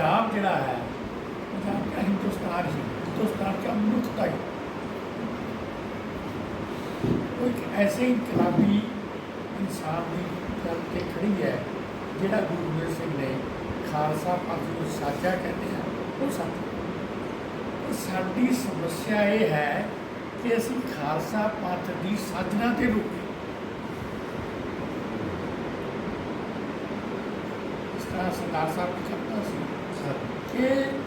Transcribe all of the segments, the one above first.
ਪੰਜਾਬ ਜਿਹੜਾ ਹੈ ਪੰਜਾਬ ਦਾ ਹਿੰਦੁਸਤਾਨ ਹੀ, ਹਿੰਦੁਸਤਾਨ ਦਾ ਮੁਕਤਾ ਹੀ। ਉਹ ਇੱਕ ਐਸੇ ਇਨਕਲਾਬੀ ਇਨਸਾਨ ਦੀ ਗੱਲ ਤੇ ਖੜੀ ਹੈ, ਜਿਹੜਾ ਗੁਰੂ ਗੋਬਿੰਦ ਸਿੰਘ ਨੇ ਖਾਲਸਾ ਪੰਥ ਨੂੰ ਸਾਜਾ ਕਹਿੰਦੇ ਆ, ਉਹ ਸੱਚ। ਤੇ ਸਾਡੀ ਸਮੱਸਿਆ ਇਹ ਹੈ ਕਿ ਅਸੀਂ ਖਾਲਸਾ ਪੰਥ ਦੀ ਸਾਜਨਾ ਤੇ ਰੁਕੇ। ਇਸ ਤਰ੍ਹਾਂ ਸਰਦਾਰ ਸਾਹਿਬ ਨੇ ਕਹਿੰਦਾ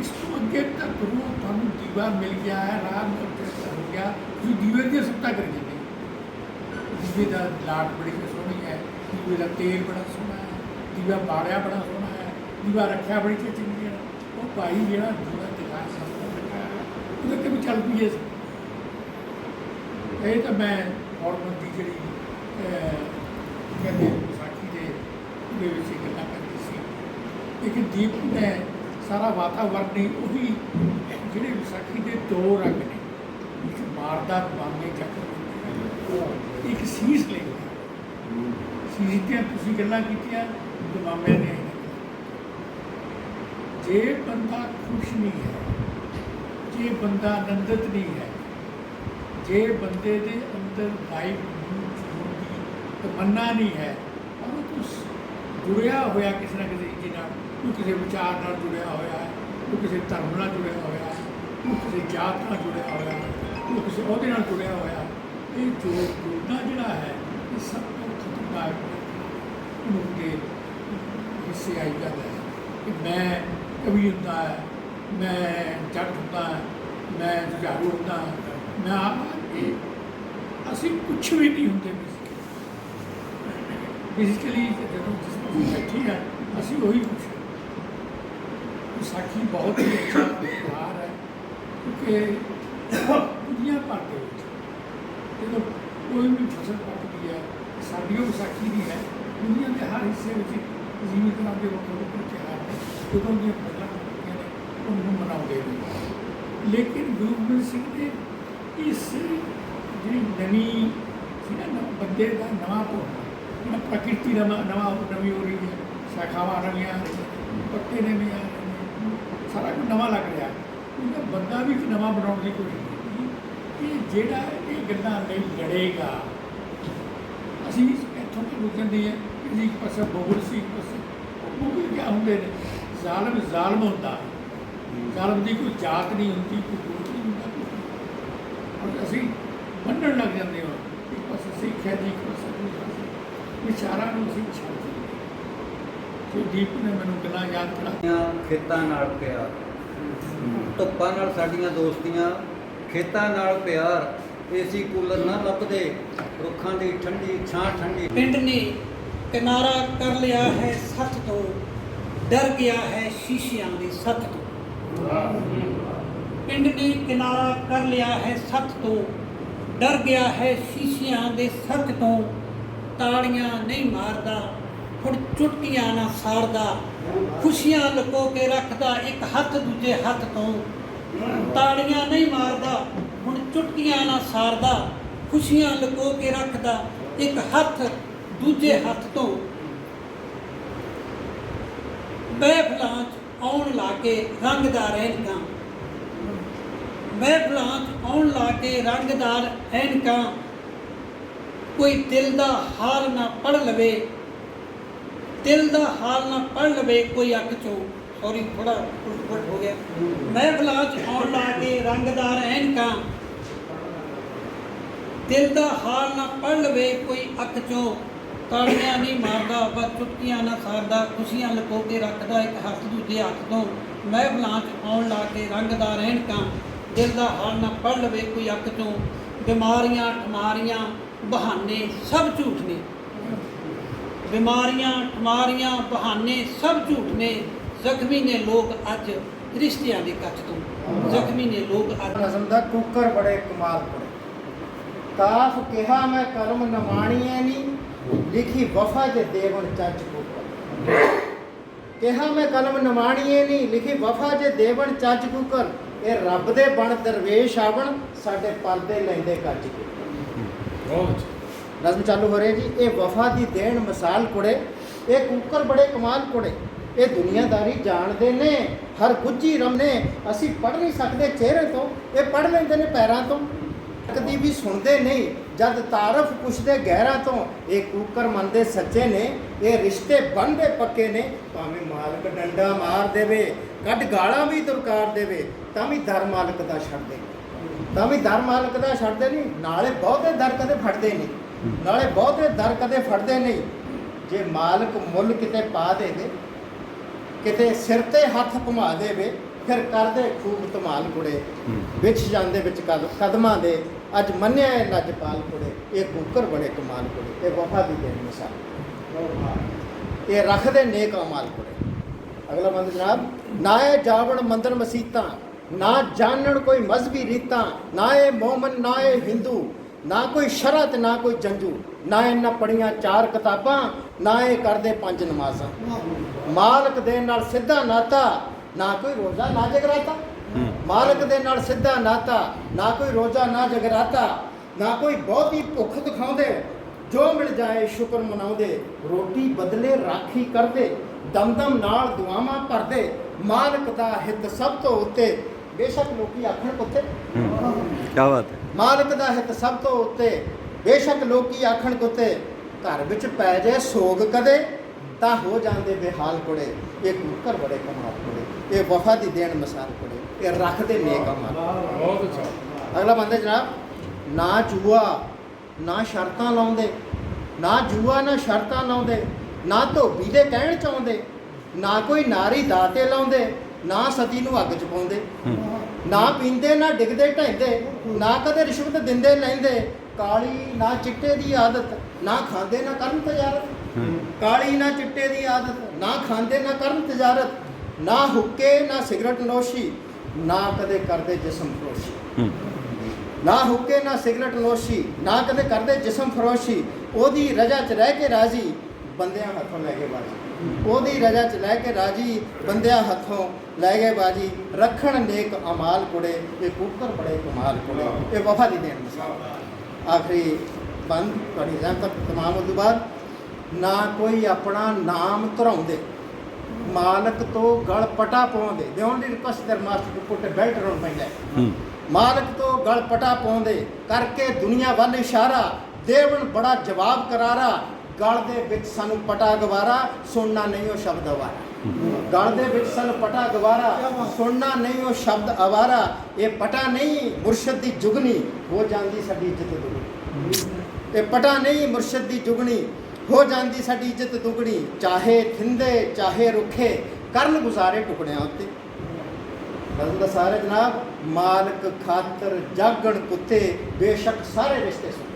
ਇਸ ਤੋਂ ਅੱਗੇ ਤੱਕ ਗੁਰੂ ਤੁਹਾਨੂੰ ਦੀਵਾ ਮਿਲ ਗਿਆ ਹੈ ਰਾਮ ਨੂੰ ਹੋ ਗਿਆ ਤੁਸੀਂ ਦੀਵੇ ਦੀ ਸੱਤਾ ਕਰ ਜਾਂਦੇ ਦੀਵੇ ਦਾ ਲਾਟ ਬੜੀ ਸੋਹਣੀ ਹੈ ਦੀਵੇ ਦਾ ਤੇਲ ਬੜਾ ਸੋਹਣਾ ਹੈ ਦੀਵਾ ਬਾੜਿਆ ਬੜਾ ਸੋਹਣਾ ਹੈ ਦੀਵਾ ਰੱਖਿਆ ਬੜੀ ਚੰਗੀ ਹੈ ਉਹ ਭਾਈ ਜਿਹੜਾ ਦੀਵਾ ਦਿਖਾ ਸਕਦਾ ਹੈ ਉਹਦੇ ਤੇ ਵੀ ਚੱਲ ਪਈ ਸੀ ਇਹ ਤਾਂ ਮੈਂ ਹੌਰਮਨ ਦੀ ਜਿਹੜੀ ਕਹਿੰਦੇ ਵਿਸਾਖੀ ਦੇ ਦੇ ਵਿੱਚ ਇਹ ਗੱਲਾਂ ਇੱਕ ਸੀ ਲੇਕਿਨ ਦੀਪ ਨੇ ਸਾਰਾ ਵਾਤਾਵਰਨ ਨਹੀਂ ਉਹੀ ਜਿਹੜੇ ਵਿਸਾਖੀ ਦੇ ਦੋ ਰੰਗ ਨੇ। ਇੱਕ ਮਾਰਦਾ ਬਾਂਗੇ ਚੱਕ ਇੱਕ ਸੀਸ ਲੈ ਸੀਸ ਦੀਆਂ ਤੁਸੀਂ ਗੱਲਾਂ ਕੀਤੀਆਂ ਦਮਾਮਿਆਂ ਨੇ ਜੇ ਬੰਦਾ ਖੁਸ਼ ਨਹੀਂ ਹੈ, ਜੇ ਬੰਦਾ ਆਨੰਦਿਤ ਨਹੀਂ ਹੈ, ਜੇ ਬੰਦੇ ਦੇ ਅੰਦਰ ਵਾਈਬ ਤਮੰਨਾ ਨਹੀਂ ਹੈ ਉਹ ਕੁਛ ਜੁੜਿਆ ਹੋਇਆ ਕਿਸੇ ਨਾ ਕਿਸੇ ਚੀਜ਼ ਨਾਲ ਉਹ ਕਿਸੇ ਵਿਚਾਰ ਨਾਲ ਜੁੜਿਆ ਹੋਇਆ ਹੈ ਉਹ ਕਿਸੇ ਧਰਮ ਨਾਲ ਜੁੜਿਆ ਹੋਇਆ ਹੈ ਉਹ ਕਿਸੇ ਜਾਤ ਨਾਲ ਜੁੜਿਆ ਹੋਇਆ ਹੈ ਉਹ ਕਿਸੇ ਅਹੁਦੇ ਨਾਲ ਜੁੜਿਆ ਹੋਇਆ ਇਹ ਜੋ ਜੁੜਨਾ ਜਿਹੜਾ ਹੈ ਇਹ ਸਭ ਤੋਂ ਖਤਰਨਾਕ ਮਨੁੱਖ ਦੇ ਹਿੱਸੇ ਆਈ ਗੱਲ ਹੈ ਕਿ ਮੈਂ ਕਵੀ ਹੁੰਦਾ ਹੈ ਮੈਂ ਜੱਟ ਹੁੰਦਾ ਹਾਂ, ਮੈਂ ਜੁਝਾਰੂ ਹੁੰਦਾ ਮੈਂ ਆਪ ਇਹ ਅਸੀਂ ਕੁਛ ਵੀ ਨਹੀਂ ਹੁੰਦੇ ਬੇਸਿਕਲੀ ਜਦੋਂ ਬੈਠੀ ਹੈ ਅਸੀਂ ਉਹੀ ਵਿਸਾਖੀ ਬਹੁਤ ਹੀ ਅੱਛਾ ਤਿਉਹਾਰ ਹੈ ਕਿਉਂਕਿ ਦੁਨੀਆ ਭਰ ਦੇ ਵਿੱਚ ਜਦੋਂ ਕੋਈ ਵੀ ਫਸਲ ਪੱਕਦੀ ਹੈ ਸਾਡੀ ਉਹ ਵਿਸਾਖੀ ਦੀ ਹੈ ਦੁਨੀਆ ਦੇ ਹਰ ਹਿੱਸੇ ਵਿੱਚ ਜ਼ਿਮੀਂਦਾਰਾਂ ਦੇ ਵੱਖਰੇ ਵੱਖਰੇ ਤਿਉਹਾਰ ਨੇ ਜਦੋਂ ਦੀਆਂ ਫਸਲਾਂ ਪੱਕਦੀਆਂ ਨੇ ਉਹਨੂੰ ਮਨਾਉਂਦੇ ਨੇ। ਲੇਕਿਨ ਗੁਰੂ ਗੋਬਿੰਦ ਸਿੰਘ ਨੇ ਇਸ ਜਿਹੜੀ ਨਵੀਂ ਸੀ ਨਾ ਬੰਦੇ ਦਾ ਨਵਾਂ ਪੋਣਾ ਜਿਹੜਾ ਪ੍ਰਕਿਰਤੀ ਦਾ ਨਵਾਂ ਨਵਾਂ ਨਵੀਂ ਹੋ ਰਹੀ ਹੈ ਸ਼ਾਖਾਵਾਂ ਨਵੀਆਂ ਆ ਨੇ, ਪੱਤੇ ਨਵੇਂ ਆ ਸਾਰਾ ਨਵਾਂ ਲੱਗ ਰਿਹਾ। ਉਹਦਾ ਬੰਦਾ ਵੀ ਇੱਕ ਨਵਾਂ ਬਣਾਉਣ ਦੀ ਕੋਸ਼ਿਸ਼ ਕੀਤੀ ਕਿ ਜਿਹੜਾ ਇਹ ਗੱਲਾਂ ਲਈ ਲੜੇਗਾ। ਅਸੀਂ ਇੱਥੋਂ ਤੋਂ ਰੁਕਦੇ ਹਾਂ ਕਿ ਇੱਕ ਪਾਸੇ ਬੋਲ ਸੀ, ਇੱਕ ਪਾਸੇ ਉਹ ਕਿਆ ਹੁੰਦੇ ਨੇ। ਜ਼ਾਲਮ ਜ਼ਾਲਮ ਹੁੰਦਾ ਜ਼ਾਲਮ ਦੀ ਕੋਈ ਜਾਤ ਨਹੀਂ ਹੁੰਦੀ, ਕੋਈ ਗੋਤ ਨਹੀਂ ਹੁੰਦਾ। ਔਰ ਅਸੀਂ ਮੰਨਣ ਲੱਗ ਜਾਂਦੇ ਹਾਂ ਇੱਕ ਪਾਸੇ ਸਿੱਖ ਹੈ ਜੀ, ਇੱਕ ਪਾਸੇ ਦੂਜਾ ਪਾਸੇ ਵਿਚਾਰਾਂ ਨੂੰ ਅਸੀਂ ਛੱਡ ਦਿੰਦੇ ਸੋ ਦੀਪ ਨੇ ਮੈਨੂੰ ਗੱਲਾਂ ਯਾਦ ਕਰਾ ਖੇਤਾਂ ਨਾਲ ਪਿਆਰ। ਧੁੱਪਾਂ ਨਾਲ ਸਾਡੀਆਂ ਦੋਸਤੀਆਂ, ਖੇਤਾਂ ਨਾਲ ਪਿਆਰ, ਏਸੀ ਕੂਲਰ ਨਾ ਲੱਭਦੇ, ਰੁੱਖਾਂ ਦੀ ਠੰਡੀ ਛਾਂ ਠੰਡੀ। ਪਿੰਡ ਨੇ ਕਿਨਾਰਾ ਕਰ ਲਿਆ ਹੈ ਸੱਥ ਤੋਂ, ਡਰ ਗਿਆ ਹੈ ਸ਼ੀਸ਼ਿਆਂ ਦੀ ਸੱਥ ਤੋਂ। ਪਿੰਡ ਨੇ ਕਿਨਾਰਾ ਕਰ ਲਿਆ ਹੈ ਸੱਥ ਤੋਂ, ਡਰ ਗਿਆ ਹੈ ਸ਼ੀਸ਼ਿਆਂ ਦੇ ਸੱਥ ਤੋਂ। ਤਾੜੀਆਂ ਨਹੀਂ ਮਾਰਦਾ, ਹੁਣ ਚੁਟਕੀਆਂ ਨਾ ਸਾਰਦਾ। ਖੁਸ਼ੀਆਂ ਲੁਕੋ ਕੇ ਰੱਖਦਾ, ਇੱਕ ਹੱਥ ਦੂਜੇ ਹੱਥ ਤੋਂ। ਤਾੜੀਆਂ ਨਹੀਂ ਮਾਰਦਾ, ਹੁਣ ਚੁਟਕੀਆਂ ਨਾ ਸਾਰਦਾ। ਖੁਸ਼ੀਆਂ ਲੁਕੋ ਕੇ ਰੱਖਦਾ, ਇੱਕ ਹੱਥ ਦੂਜੇ ਹੱਥ ਤੋਂ। ਮਹਿਫਲਾਂ 'ਚ ਆਉਣ ਲਾ ਕੇ ਰੰਗਦਾਰ ਐਨਕਾਂ। ਮਹਿਫਲਾਂ 'ਚ ਆਉਣ ਲਾ ਕੇ ਰੰਗਦਾਰ ਐਨਕਾਂ। ਕੋਈ ਦਿਲ ਦਾ ਹਾਲ ਨਾ ਪੜ ਲਵੇ ਦਿਲ ਦਾ ਹਾਲ ਨਾ ਪੜ ਲਵੇ, ਕੋਈ ਅੱਖ ਚੋਂ। ਸੌਰੀ ਥੋੜਾ ਉਲਟ ਹੋ ਗਿਆ। ਮੈਂ 'ਚ ਆਉਣ ਲਾ ਕੇ ਰੰਗਦਾਰ ਐਨਕਾਂ। ਦਿਲ ਦਾ ਹਾਲ ਨਾ ਪੜ ਲਵੇ, ਕੋਈ ਅੱਖ ਚੋਂ। ਤਾੜੀਆਂ ਨਹੀਂ ਮਾਰਦਾ, ਬਸ ਚੁਟਕੀਆਂ ਨਾ ਸਾਰਦਾ, ਖੁਸ਼ੀਆਂ ਲੁਕੋ ਕੇ ਰੱਖਦਾ ਇੱਕ ਹੱਥ ਦੂਜੇ ਹੱਥ ਤੋਂ। ਮੈਂ 'ਚ ਆਉਣ ਲਾ ਕੇ ਰੰਗਦਾਰ ਐਨਕਾਂ। ਦਿਲ ਦਾ ਹਾਲ ਨਾ ਪੜ ਲਵੇ, ਕੋਈ ਅੱਖ ਚੋਂ। ਬਿਮਾਰੀਆਂ, ਠਮਾਰੀਆਂ, ਬਹਾਨੇ ਸਭ ਝੂਠ ਨੇ। ਬਿਮਾਰੀਆਂ ਠਮਾਰੀਆਂ ਬਹਾਨੇ ਸਭ ਝੂਠ ਨੇ। ਜ਼ਖਮੀ ਨੇ ਲੋਕ ਅੱਜ ਰਿਸ਼ਤਿਆਂ ਦੇ ਕੱਚ ਤੋਂ। ਜ਼ਖਮੀ ਨੇ ਲੋਕ ਅੱਜ ਨਜ਼ਮ ਦਾ ਕੁੱਕਰ ਬੜੇ ਕਮਾਲ ਪੜੇ ਕਾਫ ਕਿਹਾ ਮੈਂ ਕਰਮ ਨਮਾਣੀਏ ਨੀ ਲਿਖੀ ਵਫਾ ਜੇ ਦੇਵਨ ਚੱਜ ਕੁੱਕਰ ਕਿਹਾ ਮੈਂ ਕਲਮ ਨਮਾਣੀਏ ਨੀ ਲਿਖੀ ਵਫਾ ਜੇ ਦੇਵਨ ਚੱਜ ਕੁੱਕਰ ਇਹ ਰੱਬ ਦੇ ਬਣ ਦਰਵੇਸ਼ ਆਵਣ ਸਾਡੇ ਪਰਦੇ ਲੈਂਦੇ ਕੱਜ ਕੇ। ਬਹੁਤ। ਨਜ਼ਮ ਚਾਲੂ ਹੋ ਰਿਹਾ ਜੀ। ਇਹ ਵਫਾ ਦੀ ਦੇਣ ਮਿਸਾਲ ਕੁੜੇ, ਇਹ ਕੁੱਕਰ ਬੜੇ ਕਮਾਲ ਕੁੜੇ। ਇਹ ਦੁਨੀਆਦਾਰੀ ਜਾਣਦੇ ਨੇ, ਹਰ ਗੁੱਜੀ ਰਮਨੇ ਅਸੀਂ ਪੜ੍ਹ ਨਹੀਂ ਸਕਦੇ ਚਿਹਰੇ ਤੋਂ, ਇਹ ਪੜ੍ਹ ਲੈਂਦੇ ਨੇ ਪੈਰਾਂ ਤੋਂ। ਕਦੀ ਵੀ ਸੁਣਦੇ ਨਹੀਂ, ਜਦ ਤਾਰਫ ਪੁੱਛਦੇ ਗਹਿਰਾਂ ਤੋਂ। ਇਹ ਕੂਕਰ ਮੰਨਦੇ ਸੱਚੇ ਨੇ, ਇਹ ਰਿਸ਼ਤੇ ਬਣਦੇ ਪੱਕੇ ਨੇ। ਭਾਵੇਂ ਮਾਲਕ ਡੰਡਾ ਮਾਰ ਦੇਵੇ, ਕੱਢ ਗਾਲਾਂ ਵੀ ਦੁਰਕਾਰ ਦੇਵੇ, ਤਾਂ ਵੀ ਦਰ ਮਾਲਕ ਦਾ ਛੱਡਦੇ ਤਾਂ ਵੀ ਦਰ ਮਾਲਕ ਦਾ ਛੱਡਦੇ ਨਹੀਂ ਨਾਲੇ ਬਹੁਤੇ ਦਰ ਕਦੇ ਫੜਦੇ ਨਹੀਂ। ਨਾਲੇ ਬਹੁਤੇ ਦਰ ਕਦੇ ਫੜਦੇ ਨਹੀਂ। ਜੇ ਮਾਲਕ ਮੁੱਲ ਕਿਤੇ ਪਾ ਦੇਵੇ ਕਿਤੇ ਸਿਰ ਤੇ ਹੱਥ ਘੁਮਾ ਦੇਵੇ ਫਿਰ ਕਰਦੇ ਖੂਬ ਧਮਾਲ ਕੁੜੇ ਵਿੱਚ ਜਾਂਦੇ ਵਿੱਚ ਕਦ- ਕਦਮਾਂ ਦੇ। ਅੱਜ ਮੰਨਿਆ ਹੈ ਲੱਜਪਾਲ ਕੁੜੇ ਇਹ ਕੂਕਰ ਬੜੇ ਕਮਾਲ ਕੁੜੇ ਇਹ ਵਫਾ ਦੀ ਦੇਣ ਮਿਸਾਲ। ਇਹ ਰੱਖਦੇ ਨੇਕ ਅਮਾਲ ਕੁੜੇ। ਅਗਲਾ ਬੰਦ ਜਨਾਬ ਨਾ ਇਹ ਜਾਵਣ ਮੰਦਰ ਮਸੀਤਾਂ ਨਾ ਜਾਣਨ ਕੋਈ ਮਜ਼ਹਬੀ ਰੀਤਾਂ ਨਾ ਇਹ ਮੋਮਨ ਨਾ ਇਹ ਹਿੰਦੂ ਨਾ ਕੋਈ ਸ਼ਰਤ ਨਾ ਕੋਈ ਜੰਜੂ ਨਾ ਇਹਨਾਂ ਪੜੀਆਂ ਚਾਰ ਕਿਤਾਬਾਂ ਨਾ ਇਹ ਕਰਦੇ ਪੰਜ ਨਮਾਜ਼ਾਂ। ਮਾਲਕ ਦੇ ਨਾਲ ਸਿੱਧਾ ਨਾਤਾ ਨਾ ਕੋਈ ਰੋਜ਼ਾ ਨਾ ਜਗਰਾਤਾ। ਮਾਲਕ ਦੇ ਨਾਲ ਸਿੱਧਾ ਨਾਤਾ ਨਾ ਕੋਈ ਰੋਜ਼ਾ ਨਾ ਜਗਰਾਤਾ। ਨਾ ਕੋਈ ਬਹੁਤੀ ਭੁੱਖ ਦਿਖਾਉਂਦੇ ਜੋ ਮਿਲ ਜਾਏ ਸ਼ੁਕਰ ਮਨਾਉਂਦੇ ਰੋਟੀ ਬਦਲੇ ਰਾਖੀ ਕਰਦੇ ਦਮਦਮ ਨਾਲ ਦੁਆਵਾਂ ਭਰਦੇ ਮਾਲਕ ਦਾ ਹਿੱਤ ਸਭ ਤੋਂ ਉੱਤੇ ਬੇਸ਼ੱਕ ਲੋਕੀ ਆਖਣ ਕੁੱਤੇ ਕੀ ਬਾਤ ਹੈ। ਮਾਲਕ ਦਾ ਹਿੱਤ ਸਭ ਤੋਂ ਉੱਤੇ। ਬੇਸ਼ੱਕ ਲੋਕੀ ਆਖਣ ਕੁੱਤੇ ਘਰ ਵਿੱਚ ਪੈ ਜਾਏ ਸੋਗ ਕਦੇ ਤਾਂ ਹੋ ਜਾਂਦੇ ਬੇਹਾਲ ਕੁੜੇ। ਇਹ ਕੂਕਰ ਬੜੇ ਕਮਾਲ ਕੁੜੇ ਇਹ ਵਫਾ ਦੀ ਦੇਣ ਮਿਸਾਲ ਕੁੜੇ ਇਹ ਰੱਖਦੇ ਨੇਕ ਅਮਲ। ਬਹੁਤ ਅੱਛਾ। ਅਗਲਾ ਬੰਦੇ ਜਨਾਬ ਨਾ ਜੂਆ ਨਾ ਸ਼ਰਤਾਂ ਲਾਉਂਦੇ ਨਾ ਜੂਆ ਨਾ ਸ਼ਰਤਾਂ ਲਾਉਂਦੇ ਨਾ ਧੋਬੀ ਦੇ ਕਹਿਣ ਚ ਆਉਂਦੇ ਨਾ ਕੋਈ ਨਾਰੀ ਦਾਤੇ ਲਾਉਂਦੇ ਨਾ ਸਤੀ ਨੂੰ ਅੱਗ ਚ ਪਾਉਂਦੇ ਨਾ ਪੀਂਦੇ ਨਾ ਡਿੱਗਦੇ ਢੈਂਦੇ ਨਾ ਕਦੇ ਰਿਸ਼ਵਤ ਦਿੰਦੇ ਲੈਂਦੇ। ਕਾਲੀ ਨਾ ਚਿੱਟੇ ਦੀ ਆਦਤ ਨਾ ਖਾਂਦੇ ਨਾ ਕਰਨ ਤਜਾਰਤ। ਕਾਲੀ ਨਾ ਚਿੱਟੇ ਦੀ ਆਦਤ ਨਾ ਖਾਂਦੇ ਨਾ ਕਰਨ ਤਜਾਰਤ। ਨਾ ਹੁੱਕੇ ਨਾ ਸਿਗਰਟ ਨੋਸ਼ੀ ਨਾ ਕਦੇ ਕਰਦੇ ਜਿਸਮ ਫਰੋਸ਼ੀ। ਨਾ ਹੁੱਕੇ ਨਾ ਸਿਗਰਟ ਨੋਸ਼ੀ ਨਾ ਕਦੇ ਕਰਦੇ ਜਿਸਮ ਫਰੋਸ਼ੀ। ਉਹਦੀ ਰਜਾ 'ਚ ਰਹਿ ਕੇ ਰਾਜੀ ਬੰਦਿਆਂ ਹੱਥੋਂ ਲੈ ਕੇ ਬਾਜੀ ਉਹਦੀ ਰਜਾ 'ਚ ਲੈ ਕੇ ਰਾਜੀ ਬੰਦਿਆਂ ਹੱਥੋਂ ਲੈ ਗਏ ਬਾਜੀ। ਰੱਖਣ ਨੇਕ ਅਮਾਲ ਕੁੜੇ ਇਹ ਕੂਕਰ ਬੜੇ ਕਮਾਲ ਕੁੜੇ ਇਹ ਵਫਾ ਦੀ ਦੇਣ ਮਿਸਾਲ ਆਖਰੀ ਬੰਦ ਤੁਹਾਡੀ ਰਹਿਮਤ ਤੱਕ ਤਮਾਮ ਉਦੋਂ ਬਾਅਦ ਨਾ ਕੋਈ ਆਪਣਾ ਨਾਮ ਧਰਾਉਂਦੇ ਮਾਲਕ ਤੋਂ ਗਲ ਪਟਾ ਪਾਉਂਦੇ। The only request dear master to put belt my neck ਮਾਲਕ ਤੋਂ ਗਲ ਪਟਾ ਪਾਉਂਦੇ ਕਰਕੇ ਦੁਨੀਆ ਵੱਲ ਇਸ਼ਾਰਾ ਦੇਵਨ ਬੜਾ ਜਵਾਬ ਕਰਾਰਾ ਗਲ ਦੇ ਵਿੱਚ ਸਾਨੂੰ ਪਟਾ ਗਵਾਰਾ ਸੁਣਨਾ ਨਹੀਂ ਉਹ ਸ਼ਬਦ ਅਵਾਰਾ। ਗਲ ਦੇ ਵਿੱਚ ਸਾਨੂੰ ਪਟਾ ਗਵਾਰਾ ਸੁਣਨਾ ਨਹੀਂ ਉਹ ਸ਼ਬਦ ਅਵਾਰਾ। ਇਹ ਪਟਾ ਨਹੀਂ ਮੁਰਸ਼ਦ ਦੀ ਜੁਗਨੀ ਹੋ ਜਾਂਦੀ ਸਾਡੀ ਇੱਜ਼ਤ ਦੁਗਣੀ। ਇਹ ਪਟਾ ਨਹੀਂ ਮੁਰਸ਼ਦ ਦੀ ਜੁਗਣੀ ਹੋ ਜਾਂਦੀ ਸਾਡੀ ਇੱਜ਼ਤ ਦੁਗਣੀ। ਚਾਹੇ ਥਿੰਦੇ ਚਾਹੇ ਰੁੱਖੇ ਕਰਨ ਗੁਜ਼ਾਰੇ ਟੁਕੜਿਆਂ ਉੱਤੇ। ਬਜ਼ਮ ਦਾ ਸਾਰੇ ਜਨਾਬ ਮਾਲਕ ਖਾਤਰ ਜਾਗਣ ਕੁੱਤੇ ਬੇਸ਼ੱਕ ਸਾਰੇ ਰਿਸ਼ਤੇ ਸੁੱਤੇ।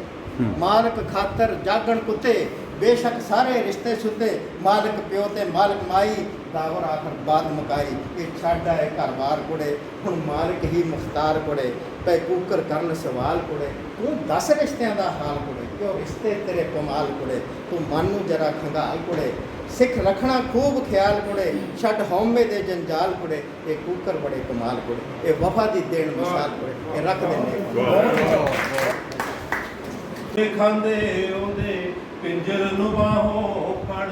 ਮਾਲਕ ਖਾਤਰ ਜਾਗਣ ਕੁੱਤੇ ਬੇਸ਼ੱਕ ਸਾਰੇ ਰਿਸ਼ਤੇ ਸੁੱਤੇ। ਮਾਲਕ ਪਿਓ ਤੇ ਮਾਲਕ ਮਾਈ, ਦਾਵਰ ਆਖਰ ਬਾਦ ਮੁਕਾਈ। ਇਹ ਛੱਡ ਆਏ ਘਰ-ਬਾਰ ਕੁੜੇ, ਹੁਣ ਮਾਲਕ ਹੀ ਮੁਖਤਾਰ ਕੁੜੇ। ਪੈ ਕੂਕਰ ਕਰਨ ਸਵਾਲ ਕੁੜੇ, ਤੂੰ ਦੱਸ ਰਿਸ਼ਤਿਆਂ ਦਾ ਹਾਲ ਕੁੜੇ, ਕਿਉਂ ਰਿਸ਼ਤੇ ਤੇਰੇ ਕਮਾਲ ਕੁੜੇ? ਤੂੰ ਮਨ ਨੂੰ ਜਰਾ ਖੰਗਾਲ ਕੁੜੇ। ਸਿੱਖ ਰੱਖਣਾ ਖੂਬ ਖਿਆਲ ਕੁੜੇ, ਛੱਡ ਹਉਮੈ ਦੇ ਜੰਜਾਲ ਕੁੜੇ। ਇਹ ਕੂਕਰ ਬੜੇ ਕਮਾਲ ਕੁੜੇ, ਇਹ ਵਫਾ ਦੀ ਦੇਣ ਮਿਸਾਲ ਕੁੜੇ, ਇਹ ਰੱਖਦੇ ਨੇ ਤੇ ਖਾਂਦੇ, ਉਹਦੇ ਪਿੰਜਰ ਨੂੰ ਬਾਹੋਂ ਫੜ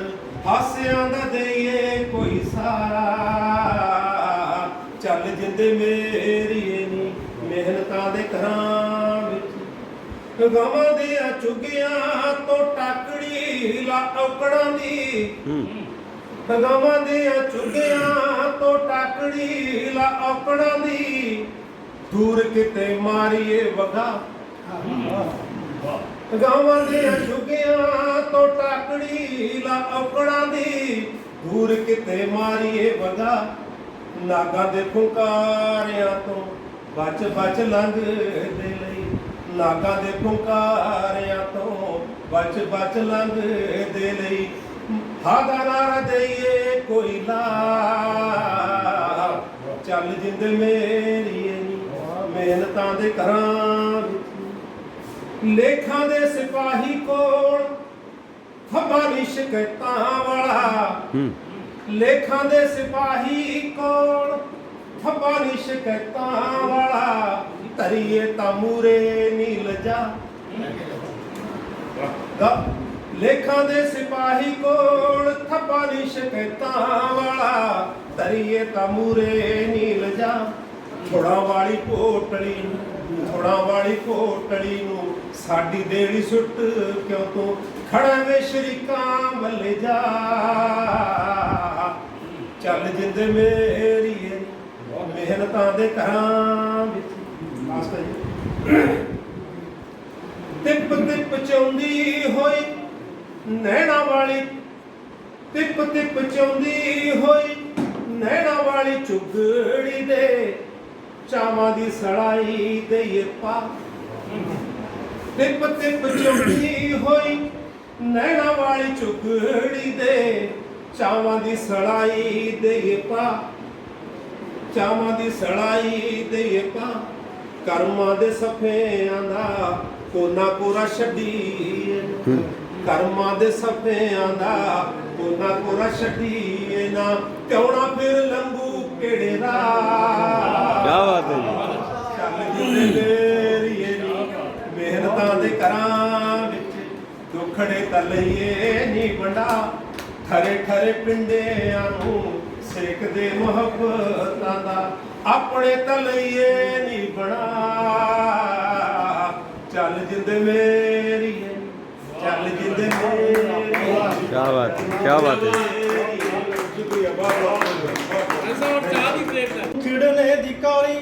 ਹਾਸਿਆਂ ਦਾ ਦੇਈਏ ਕੋਈ ਸਾਰਾ। ਚੱਲ ਜਿੰਦੇ ਮੇਰੀਏ ਨੀ ਮਿਹਨਤਾਂ ਦੇ ਘਰਾਂ ਵਿੱਚ। ਗਾਵਾਂ ਦੇ ਚੁਗਿਆਂ ਤੋਂ ਟਾਕੜੀ ਲਾ ਔਕੜਾਂ ਦੀ। ਗਾਵਾਂ ਦੇ ਚੁਗਿਆਂ ਤੋਂ ਟਾਕੜੀ ਲਾ ਔਕੜਾਂ ਦੀ। ਦੂਰ ਕਿਤੇ ਮਾਰੀਏ ਵਗਾ। ਗਾਵਾਂ ਦੇ ਝੁਗਿਆਂ ਤੋਂ ਟਾਕੜੀ ਲਾ ਔਕੜਾਂ ਦੀ। ਦੂਰ ਕਿਤੇ ਮਾਰੀਏ ਵਗਾ ਨਾਗਾਂ ਦੇ ਫੁੰਕਾਰਿਆਂ ਤੋਂ ਬਚ ਬਚ ਲੰਘਦੇ ਲਈ। ਨਾਗਾਂ ਦੇ ਫੁੰਕਾਰਿਆਂ ਤੋਂ ਬਚ ਬਚ ਲੰਘਦੇ ਲਈ। ਹਾਦਾ ਨਾਰਾ ਦੇਈਏ ਕੋਈ ਲਾ ਚੱਲ ਜਿੰਦ ਮੇਰੀ ਨੀ। ਮਿਹਨਤਾਂ ਦੇ ਘਰਾਂ ਵਿੱਚ ਲੇਖਾਂ ਦੇ ਸਿਪਾਹੀ ਕੋਲ ਖਬਾ ਨਹੀਂ ਸ਼ਿਕਾਇਤਾਂ ਵਾਲਾ। ਲੇਖਾਂ ਦੇ ਸਿਪਾਹੀ ਕੋਲ ਖਬਾ ਨਹੀਂ ਸ਼ਿਕਾਇਤਾਂ ਵਾਲਾ। ਧਰੀਏ ਤਾਂ ਮੂਰੇ ਨੀਲ ਜਾ। ਗ- ਲੇਖਾਂ ਦੇ ਸਿਪਾਹੀ ਕੋਲ ਥੱਪਾ ਨਹੀਂ ਸ਼ਿਕਾਇਤਾਂ ਵਾਲਾ। ਤਰੀਏ ਤਾਂ ਮੂਰੇ ਨੀਲ ਜਾ। ਥੋੜਾ ਵਾਲੀ ਕੋਟੜੀ ਨੂੰ ਥੋੜਾ ਵਾਲੀ ਕੋਟੜੀ ਨੂੰ ਸਾਡੀ ਦੇਣੀ ਸੁੱਟ ਕਿਉਂ ਤੂੰ ਖੜਾ ਵੇ ਸ਼ਰੀਕਾਂ ਵੱਲੇ ਜਾ। ਚੱਲ ਜਿੰਦ ਮੇਰੀਏ ਮਿਹਨਤਾਂ ਦੇ ਘਰਾਂ ਵਿੱਚ। ਆਸਤਾ ਜੀ। ਤਿੱਪ ਤਿੱਪ ਚਾਉਂਦੀ ਹੋਈ ਨੈਣਾ ਵਾਲੀ, ਤਿੱਪ ਤਿੱਪ ਚਾਉਂਦੀ ਹੋਈ ਨੈਣਾ ਵਾਲੀ ਚੁਗੜੀ ਦੇ ਚਾਵਾਂ ਦੀ ਸੜਾਈ ਦੇਈਏ ਪਾ। ਤਿੱਪ ਤਿੱਪ ਚਾਉਂਦੀ ਹੋਈ, ਨੈਣਾ ਵਾਲੀ ਚੁਗੜੀ ਦੇ। ਚਾਵਾਂ ਦੀ ਸੜਾਈ ਦੇਈਏ ਪਾ। ਚਾਵਾਂ ਦੀ ਸੜਾਈ ਦੇਈਏ ਪਾ। ਕਰਮਾਂ ਦੇ ਸਫਿਆਂ ਦਾ ਕੋਨਾ ਕੋਰਾ ਛੱਡੀ ਕਰਮਾਂ ਦੇ ਸਫਿਆਂ ਦਾ ਕੋਨਾ ਕੋਰਾ ਛੱਡੀਏ ਨਾ। ਕਿਉਂ ਫਿਰ ਲੰਗੂ ਕਿਹੜੇ ਦਾ ਕਿਆ ਬਾਤ ਹੈ ਜੀ। ਮਿਹਨਤਾਂ ਦੇ ਕਰਾਂ ਵਿੱਚ ਦੁਖੜੇ ਤਲਈਏ ਨੀ ਵੰਡਾ। ਠਰੇ ਠਰੇ ਪਿੰਡਿਆਂ ਨੂੰ ਸੇਕਦੇ ਮੁਹੱਬਤਾਂ ਦਾ ਆਪਣੇ ਤਲਈਏ ਨੀ ਬਣਾ। ਚੱਲ ਜਿੰਦ ਮੇਰੀਏ ਚੱਲ ਜਿੰਦ ਮੇਰੀਏ। ਕਿਆ ਬਾਤ ਹੈ ਕਿਆ ਬਾਤ ਹੈ ਸ਼ੁਕਰੀਆ ਬਹੁਤ ਬਹੁਤ ਖਿੜਨੇ ਦੀ ਕਾਲੀ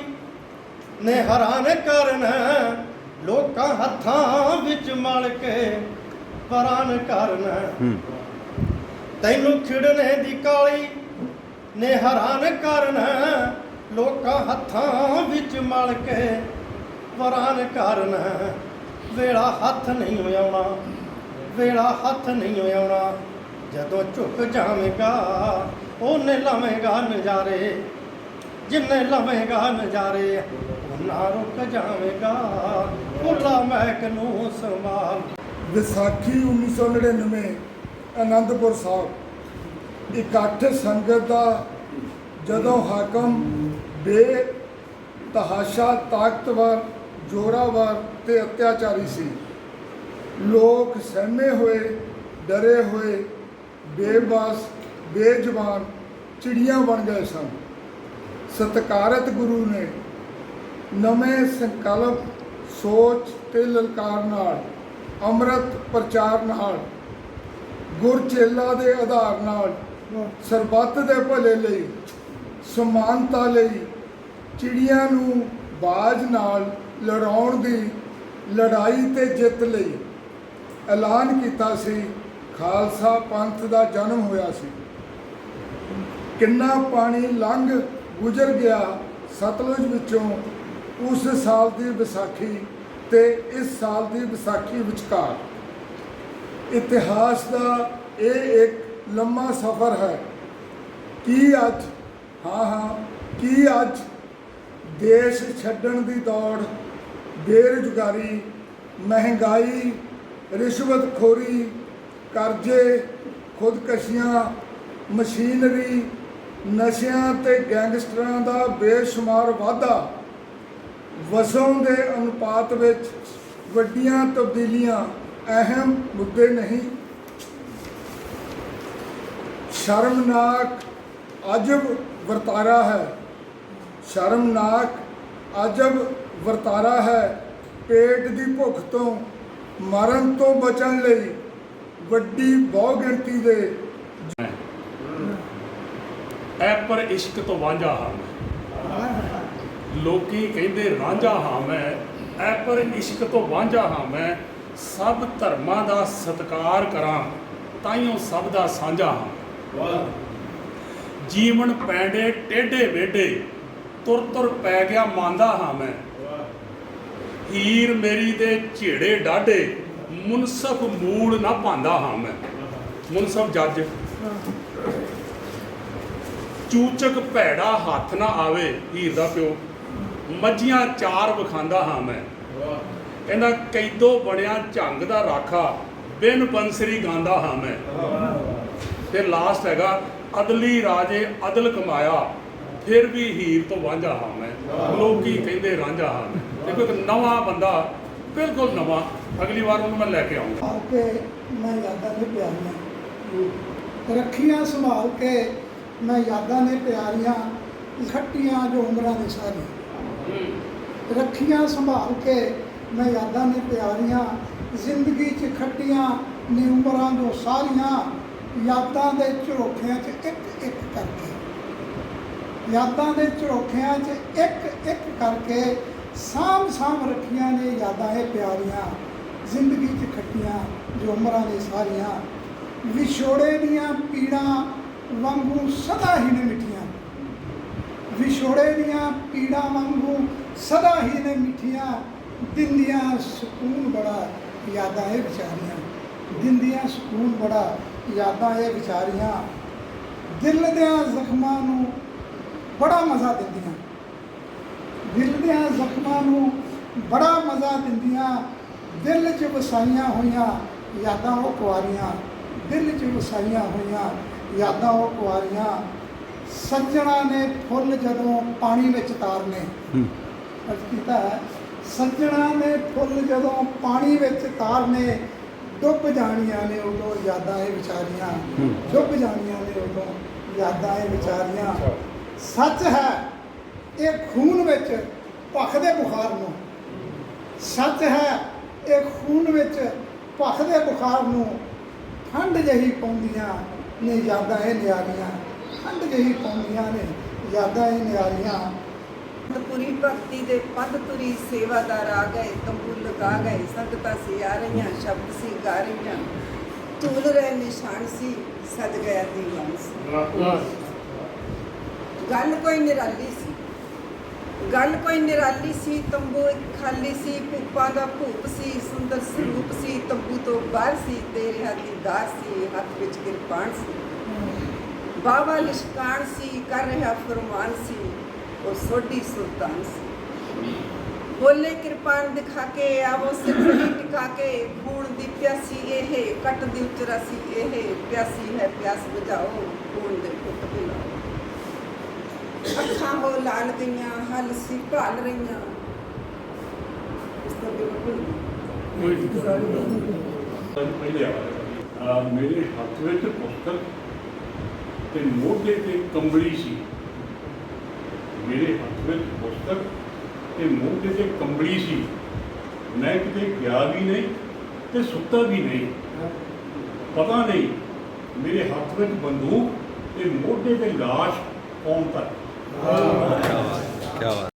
ਨੇ ਹੈਰਾਨ ਕਰਨ ਲੋਕਾਂ ਹੱਥਾਂ ਵਿੱਚ ਮਲ ਕੇ ਪਰਾਨ ਕਰਨ। ਤੈਨੂੰ ਖਿੜਨੇ ਦੀ ਕਾਲੀ ਨੇ ਹੈਰਾਨ ਕਰਨ ਲੋਕਾਂ ਹੱਥਾਂ ਵਿੱਚ ਮਲ ਕੇ ਪਰਾਨ ਕਰਨ। ਵੇਲਾ ਹੱਥ ਨਹੀਂ ਆਉਣਾ ਵੇਲਾ ਹੱਥ ਨਹੀਂ ਆਉਣਾ ਜਦੋਂ ਝੁਕ ਜਾਵੇਗਾ ਉਹਨੇ ਲਵੇਂਗਾ ਨਜ਼ਾਰੇ। ਜਿੰਨੇ ਲਵੇਂਗਾ ਨਜ਼ਾਰੇ, ਉਹਨਾਂ ਰੁਕ ਜਾਵੇਗਾ। ਭੁੱਲਾ ਮਹਿਕ ਨੂੰ ਸੰਭਾਲ। ਵਿਸਾਖੀ 1999 ਆਨੰਦਪੁਰ ਸਾਹਿਬ। ਇਕੱਠ ਸੰਗਤ ਦਾ ਜਦੋਂ ਹਾਕਮ ਬੇ ਤਹਾਸ਼ਾ ਤਾਕਤਵਰ, ਜੋਰਾਵਰ ਤੇ ਅਤਿਆਚਾਰੀ ਸੀ। ਲੋਕ ਸਹਿਮੇ ਹੋਏ, ਡਰੇ ਹੋਏ ਬੇਬਸ ਬੇਜ਼ੁਬਾਨ, ਚਿੜੀਆਂ ਬਣ ਗਏ ਸਨ। ਸਤਕਾਰਤ ਗੁਰੂ ਨੇ ਨਵੇਂ ਸੰਕਲਪ, ਸੋਚ ਤੇ ਲਲਕਾਰ ਨਾਲ, ਅੰਮ੍ਰਿਤ ਪ੍ਰਚਾਰ ਨਾਲ ਗੁਰਚੇਲਾ ਦੇ ਆਧਾਰ ਨਾਲ, ਸਰਬੱਤ ਦੇ ਭਲੇ ਲਈ, ਸਮਾਨਤਾ ਲਈ, ਚਿੜੀਆਂ ਨੂੰ ਬਾਜ ਨਾਲ ਲੜਾਉਣ ਦੀ ਲੜਾਈ ਤੇ ਜਿੱਤ ਲਈ ਐਲਾਨ ਕੀਤਾ ਸੀ। ਖਾਲਸਾ ਪੰਥ ਦਾ ਜਨਮ ਹੋਇਆ ਸੀ। ਕਿੰਨਾ ਪਾਣੀ ਲੰਘ ਗੁਜ਼ਰ ਗਿਆ ਸਤਲੁਜ ਵਿੱਚੋਂ, ਉਸ ਸਾਲ ਦੀ ਵਿਸਾਖੀ ਤੇ ਇਸ ਸਾਲ ਦੀ ਵਿਸਾਖੀ ਵਿਚਕਾਰ। ਇਤਿਹਾਸ ਦਾ ਇਹ ਇੱਕ ਲੰਮਾ ਸਫ਼ਰ ਹੈ। ਕੀ ਅੱਜ? ਹਾਂ ਹਾਂ, ਕੀ ਅੱਜ? ਦੇਸ਼ ਛੱਡਣ ਦੀ ਦੌੜ, ਬੇਰੁਜ਼ਗਾਰੀ, ਮਹਿੰਗਾਈ, ਰਿਸ਼ਵਤਖੋਰੀ, ਕਰਜ਼ੇ, ਖੁਦਕਸ਼ੀਆਂ, ਮਸ਼ੀਨਰੀ ਨਸ਼ਿਆਂ ਤੇ ਗੈਂਗਸਟਰਾਂ ਦਾ ਬੇਸ਼ੁਮਾਰ ਵਾਧਾ। ਵਸੋਂ ਦੇ ਅਨੁਪਾਤ ਵਿੱਚ ਵੱਡੀਆਂ ਤਬਦੀਲੀਆਂ, ਅਹਿਮ ਮੁੱਦੇ ਨਹੀਂ। ਸ਼ਰਮਨਾਕ ਅਜਬ ਵਰਤਾਰਾ ਹੈ। ਸ਼ਰਮਨਾਕ ਅਜਬ ਵਰਤਾਰਾ ਹੈ। ਪੇਟ ਦੀ ਭੁੱਖ ਤੋਂ ਮਰਨ ਤੋਂ ਬਚਣ ਲਈ ਵੱਡੀ ਬਹੁਗਿਣਤੀ ਦੇ ਐ ਪਰ ਇਸ਼ਕ ਤੋਂ ਵਾਂਝਾ ਹਾਂ ਲੋਕੀ ਕਹਿੰਦੇ, ਰਾਂਝਾ ਹਾਂ ਮੈਂ। ਐ ਪਰ ਇਸ਼ਕ ਤੋਂ ਵਾਂਝਾ ਹਾਂ ਮੈਂ। ਸਭ ਧਰਮਾਂ ਦਾ ਸਤਿਕਾਰ ਕਰਾਂ ਤਾਈਓ ਸਭ ਦਾ ਸਾਂਝਾ ਹਾਂ। ਜੀਵਨ ਪੈਂਡੇ ਟੇਢੇ ਮੇਢੇ ਤੁਰ ਤੁਰ ਪੈ ਗਿਆ ਮੰਦਾ ਹਾਂ ਮੈਂ। ਹੀਰ ਮੇਰੀ ਦੇ ਝੇੜੇ ਡਾਢੇ, ਮੁਨਸਫ ਮੂੜ ਨਾ ਪਾਉਂਦਾ ਹਾਂ ਮੈਂ। ਮੁਨਸਫ ਜੱਜ। ਚੂਚਕ ਭੈੜਾ ਹੱਥ ਨਾ ਆਵੇ ਹੀਰ ਦਾ ਪਿਓ। ਮੱਝੀਆਂ ਚਾਰ ਵਿਖਾਂਦਾ ਹਾਂ ਮੈਂ। ਕਹਿੰਦਾ ਕੈਦੋ ਬਣਿਆ ਝੰਗ ਦਾ ਰਾਖਾ, ਬਿਨ ਬੰਸਰੀ ਗਾਉਂਦਾ ਹਾਂ ਮੈਂ। ਤੇ ਲਾਸਟ ਹੈਗਾ, ਅਦਲੀ ਰਾਜੇ ਅਦਲ ਕਮਾਇਆ, ਫਿਰ ਵੀ ਹੀਰ ਤੋਂ ਵਾਂਝਾ ਹਾਂ ਮੈਂ। ਲੋਕੀ ਕਹਿੰਦੇ ਰਾਂਝਾ ਹਾਂ ਮੈਂ। ਦੇਖੋ ਇੱਕ ਨਵਾਂ ਬੰਦਾ, ਬਿਲਕੁਲ ਨਵਾਂ। ਅਗਲੀ ਵਾਰ ਉਹਨੂੰ ਮੈਂ ਲੈ ਕੇ ਆਉਂਗਾ ਕਿ ਮੈਂ ਯਾਦਾਂ ਨੇ ਪਿਆਰੀਆਂ ਰੱਖੀਆਂ ਸੰਭਾਲ ਕੇ ਮੈਂ ਯਾਦਾਂ ਨੇ ਪਿਆਰੀਆਂ ਖੱਟੀਆਂ ਜੋ ਉਮਰਾਂ ਦੇ ਸਾਰੀ ਰੱਖੀਆਂ ਸੰਭਾਲ ਕੇ ਮੈਂ ਯਾਦਾਂ ਨੇ ਪਿਆਰੀਆਂ, ਜ਼ਿੰਦਗੀ 'ਚ ਖੱਟੀਆਂ ਨੇ ਉਮਰਾਂ ਜੋ ਸਾਰੀਆਂ, ਯਾਦਾਂ ਦੇ ਝਰੋਖਿਆਂ 'ਚ ਇੱਕ ਇੱਕ ਕਰਕੇ। ਯਾਦਾਂ ਦੇ ਝੋਖਿਆਂ 'ਚ ਇੱਕ ਇੱਕ ਕਰਕੇ ਸਾਂਭ ਸਾਂਭ ਰੱਖੀਆਂ ਨੇ ਯਾਦਾਂ ਇਹ ਪਿਆਰੀਆਂ, ਜ਼ਿੰਦਗੀ 'ਚ ਖੱਟੀਆਂ ਜੋ ਉਮਰਾਂ ਨੇ ਸਾਰੀਆਂ। ਵਿਛੋੜੇ ਦੀਆਂ ਪੀੜਾਂ ਵਾਂਗੂ ਸਦਾ ਹੀ ਨੇ ਮਿੱਠੀਆਂ। ਵਿਛੋੜੇ ਦੀਆਂ ਪੀੜਾਂ ਵਾਂਗੂ ਸਦਾ ਹੀ ਨੇ ਮਿੱਠੀਆਂ। ਦਿੰਦੀਆਂ ਸਕੂਨ ਬੜਾ ਯਾਦਾਂ ਇਹ ਵਿਚਾਰੀਆਂ। ਦਿੰਦੀਆਂ ਸਕੂਨ ਬੜਾ ਯਾਦਾਂ ਇਹ ਵਿਚਾਰੀਆਂ। ਦਿਲ ਦਿਆਂ ਜ਼ਖਮਾਂ ਨੂੰ ਬੜਾ ਮਜ਼ਾ ਦਿੰਦੀਆਂ। ਦਿਲ ਦਿਆਂ ਜ਼ਖਮਾਂ ਨੂੰ ਬੜਾ ਮਜ਼ਾ ਦਿੰਦੀਆਂ। ਦਿਲ 'ਚ ਵਸਾਈਆਂ ਹੋਈਆਂ ਯਾਦਾਂ ਉਹ ਕੁਆਰੀਆਂ। ਦਿਲ 'ਚ ਵਸਾਈਆਂ ਹੋਈਆਂ ਯਾਦਾਂ ਉਹ ਕੁਆਰੀਆਂ ਸੱਜਣਾ ਨੇ ਫੁੱਲ ਜਦੋਂ ਪਾਣੀ ਵਿੱਚ ਤਾਰਨੇ। ਅਰਜ਼ ਕੀਤਾ ਹੈ। ਸੱਜਣਾ ਨੇ ਫੁੱਲ ਜਦੋਂ ਪਾਣੀ ਵਿੱਚ ਤਾਰਨੇ ਡੁੱਬ ਜਾਣੀਆਂ ਨੇ ਉਦੋਂ ਯਾਦਾਂ ਇਹ ਵਿਚਾਰੀਆਂ। ਡੁੱਬ ਜਾਣੀਆਂ ਨੇ ਉਦੋਂ ਯਾਦਾਂ ਇਹ ਵਿਚਾਰੀਆਂ। ਸੱਚ ਹੈ ਇਹ ਖੂਨ ਵਿੱਚ ਭਖਦੇ ਬੁਖਾਰ ਨੂੰ। ਸੱਚ ਹੈ ਇਹ ਖੂਨ ਵਿੱਚ ਭਖਦੇ ਬੁਖਾਰ ਨੂੰ ਠੰਡ ਜਹੀ ਪਾਉਂਦੀਆਂ। ਨੇ ਯਾਦਾਂ ਇਹ ਨਿਆਰੀਆਂ। ਠੰਡ ਜਹੀ ਪਾਉਂਦੀਆਂ ਨੇ ਯਾਦਾਂ ਇਹ ਨਿਆਰੀਆਂ। ਪੁਰੀ ਭਗਤੀ ਦੇ ਪਦ ਤੁਰੀ ਸੇਵਾਦਾਰ ਆ ਗਏ ਤੰਬੂ ਲਗਾ ਗਏ ਸੰਗਤਾਂ ਸੀ ਆ ਰਹੀਆਂ ਸ਼ਬਦ ਸੀ ਗਾ ਰਹੀਆਂ। ਤੂਲ ਰਹੇ ਨਿਸ਼ਾਨ ਸੀ ਸਜ ਗਿਆ ਦੀਵਾਨ ਸੀ। ਗੱਲ ਕੋਈ ਨਿਰਾਲੀ ਗੱਲ ਕੋਈ ਨਿਰਾਲੀ ਸੀ, ਤੰਬੂ ਖਾਲੀ ਸੀ, ਭੂਪਾਂ ਦਾ ਭੂਪ ਸੀ, ਸੁੰਦਰ ਸਰੂਪ ਸੀ, ਤੰਬੂ ਤੋਂ ਬਾਹਰ ਸੀ, ਤੇਰੇ ਹੱਥ ਦਾਸ ਸੀ ਹੱਥ ਵਿੱਚ ਕਿਰਪਾਨ ਸੀ। ਬਾਬਾ ਲਿਸ਼ਕਾਨ ਸੀ, ਕਰ ਰਿਹਾ ਫਰਮਾਨ ਸੀ, ਉਹ ਸੋਢੀ ਸੁਲਤਾਨ ਸੀ। ਬੋਲੇ ਕਿਰਪਾਨ ਦਿਖਾ ਕੇ, ਆਵੋ ਸਿਰਫੜੀ ਟਿਕਾ ਕੇ, ਖੂਨ ਦੀ ਪਿਆਸੀ ਇਹ, ਕੱਟ ਦੀ ਉਚਰਾ ਸੀ ਇਹ, ਪਿਆਸੀ ਹੈ ਪਿਆਸ ਬੁਝਾਓ, ਖੂਨ ਦੇ ਅੱਖਾਂ ਹੋ ਲਾਲ ਗਈਆਂ ਹਲ ਸੀ ਭਾਲ ਰਹੀਆਂ। ਇਸ ਤੋਂ ਬਿਲਕੁਲ ਮੇਰੇ ਹੱਥ ਵਿੱਚ ਪੁਸਤਕ ਤੇ ਮੋਢੇ ਤੇ ਕੰਬਲੀ ਸੀ। ਮੇਰੇ ਹੱਥ ਵਿੱਚ ਪੁਸਤਕ ਤੇ ਮੋਢੇ ਤੇ ਕੰਬਲੀ ਸੀ। ਮੈਂ ਕਿਤੇ ਗਿਆ ਵੀ ਨਹੀਂ ਤੇ ਸੁੱਤਾ ਵੀ ਨਹੀਂ। ਪਤਾ ਨਹੀਂ ਮੇਰੇ ਹੱਥ ਵਿੱਚ ਬੰਦੂਕ ਤੇ ਮੋਢੇ ਤੇ ਲਾਸ਼ ਕੌਣ ਤੱਕ क्या बात